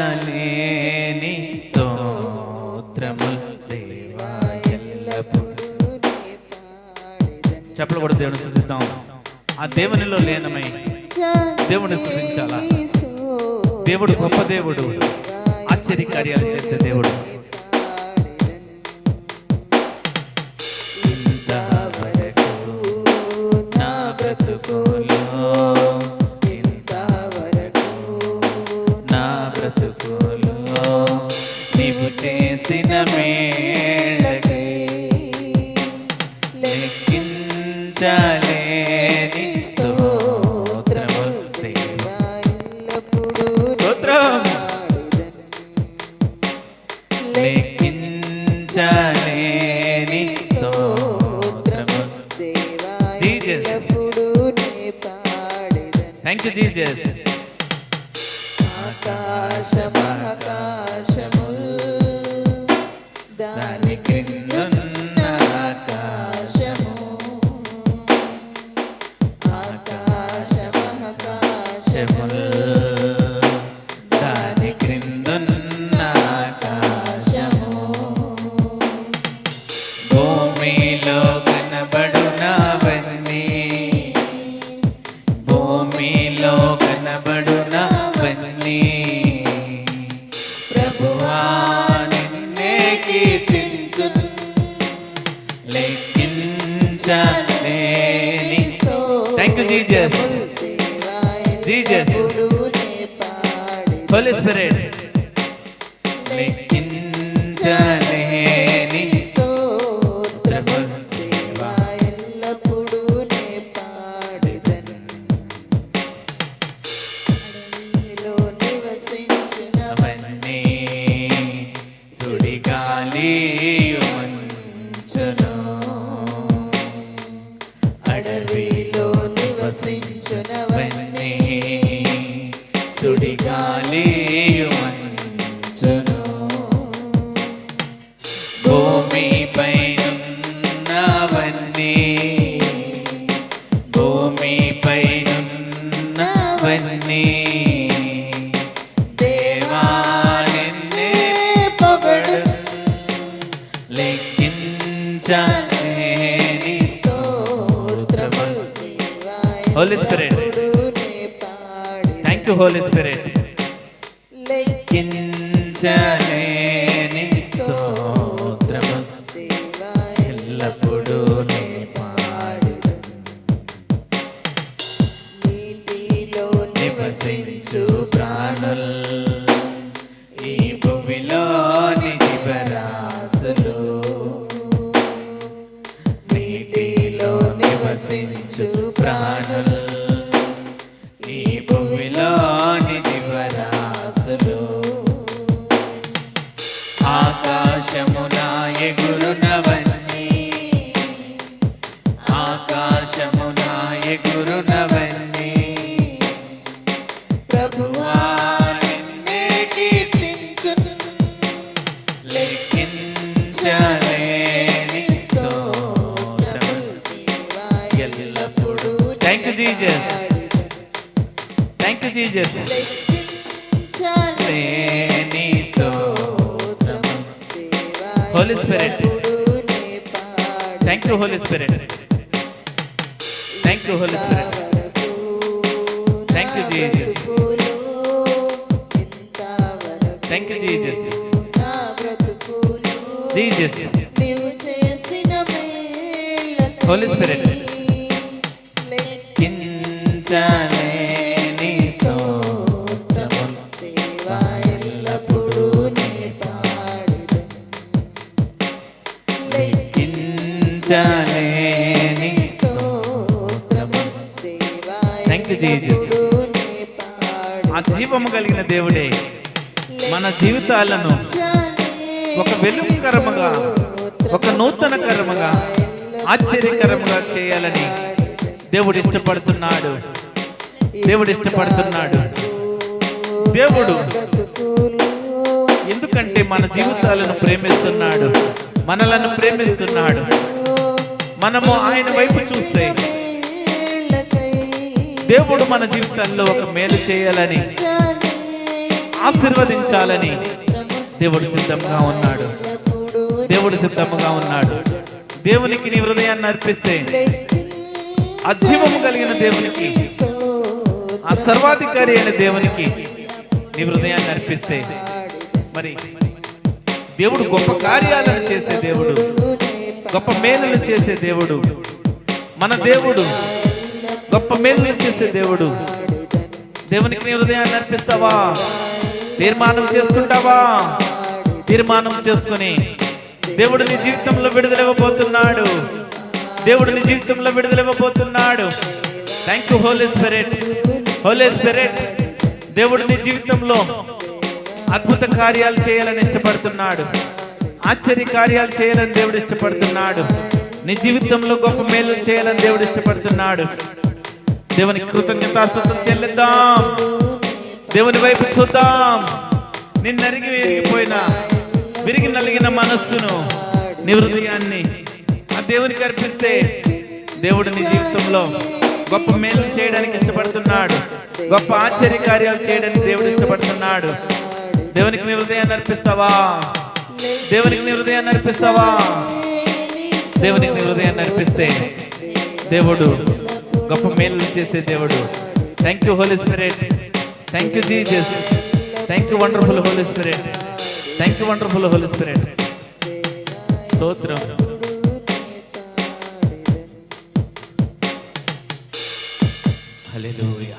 కించలేని స్తోత్రము దేవా ఎల్లప్పుడూ చెప్పలు కూడా దేవుని స్థుతిద్దాం. ఆ దేవునిలో లేనమై దేవుని స్థుతించాలా? దేవుడు గొప్ప దేవుడు ఆశ్చర్య కార్యాలు చేసే దేవుడు. బ్రతుకులో నీవు చేసిన మేళకై లెక్కించలేని స్తోత్రము. స్తోత్రం. లెక్కించలేని స్తోత్రము జీసస్. థ్యాంక్ యూ ఆకాశమాకాశము దాని కింద థ్యాంక్ యూ జీజస్ జీజస్ భూమి పైనున్నవన్నీ దేవా నిన్నే పొగడు లెక్కించలేని స్తోత్రము holy spirit thank you holy spirit లెక్కించలేని స్తోత్రము ఎల్లప్పుడూ thank you Jesus holy spirit thank you holy spirit thank you holy spirit thank you Jesus thank you Jesus Jesus holy spirit కించలేని లెక్కించలేని thank you Jesus ఆ జీవము కలిగిన దేవుడే మన జీవితాలను ఒక వెలుగుకరముగా ఒక నూతన కరముగా ఆశ్చర్యకరముగా చేయాలని దేవుడు ఇష్టపడుతున్నాడు. దేవుడు ఇష్టపడుతున్నాడు. దేవుడు ఎందుకంటే మన జీవితాలను ప్రేమిస్తున్నాడు. మనలను ప్రేమిస్తున్నాడు. మనము ఆయన వైపు చూస్తే దేవుడు మన జీవితంలో ఒక మేలు చేయాలని ఆశీర్వదించాలని దేవుడు సిద్ధంగా ఉన్నాడు. దేవుడు సిద్ధంగా ఉన్నాడు. దేవునికి నీ హృదయాన్ని అర్పిస్తే అజీవము కలిగిన దేవునికి ఆ సర్వాధికారి అయిన దేవునికి నీ హృదయాన్ని అర్పిస్తే మరి దేవుడు గొప్ప కార్యాలను చేసే దేవుడు గొప్ప మేలులు చేసే దేవుడు. మన దేవుడు. గొప్ప మేలులు చేసే దేవుడు. దేవునికి నీ హృదయాన్ని అర్పిస్తావా? తీర్మానం చేసుకుంటావా? తీర్మానం చేసుకుని దేవుడు నీ జీవితంలో విడుదలవ్వబోతున్నాడు. దేవుడు నీ జీవితంలో విడుదలవ్వబోతున్నాడు. Thank you Holy Spirit Holy Spirit దేవుడు నీ జీవితంలో అద్భుత కార్యాలు చేయాలని ఇష్టపడుతున్నాడు. ఆశ్చర్య కార్యాలు చేయాలని దేవుడు ఇష్టపడుతున్నాడు. నీ జీవితంలో గొప్ప మేలు చేయాలని దేవుడు ఇష్టపడుతున్నాడు. దేవునికి కృతజ్ఞతాస్థుతులు చెల్లిద్దాం. దేవుని వైపు చూద్దాం. నిన్నరిగి విరిగిపోయిన విరిగి నలిగిన మనస్సును నీ హృదయాన్ని ఆ దేవునికి అర్పిస్తే దేవుడు నీ జీవితంలో గొప్ప మేలు చేయడానికి ఇష్టపడుతున్నాడు. గొప్ప ఆశ్చర్య కార్యాలు చేయడానికి దేవుడు ఇష్టపడుతున్నాడు. దేవునికి నీ హృదయాన్ని అర్పిస్తావా? దేవునికి నీ హృదయాన్ని అర్పిస్తావా? దేవునికి నీ హృదయాన్ని అర్పిస్తే దేవుడు గొప్ప మేలు చేసే దేవుడు. Thank you Holy Spirit thank you Jesus thank you wonderful Holy Spirit thank you wonderful Holy Spirit స్తోత్రం. హల్లెలూయా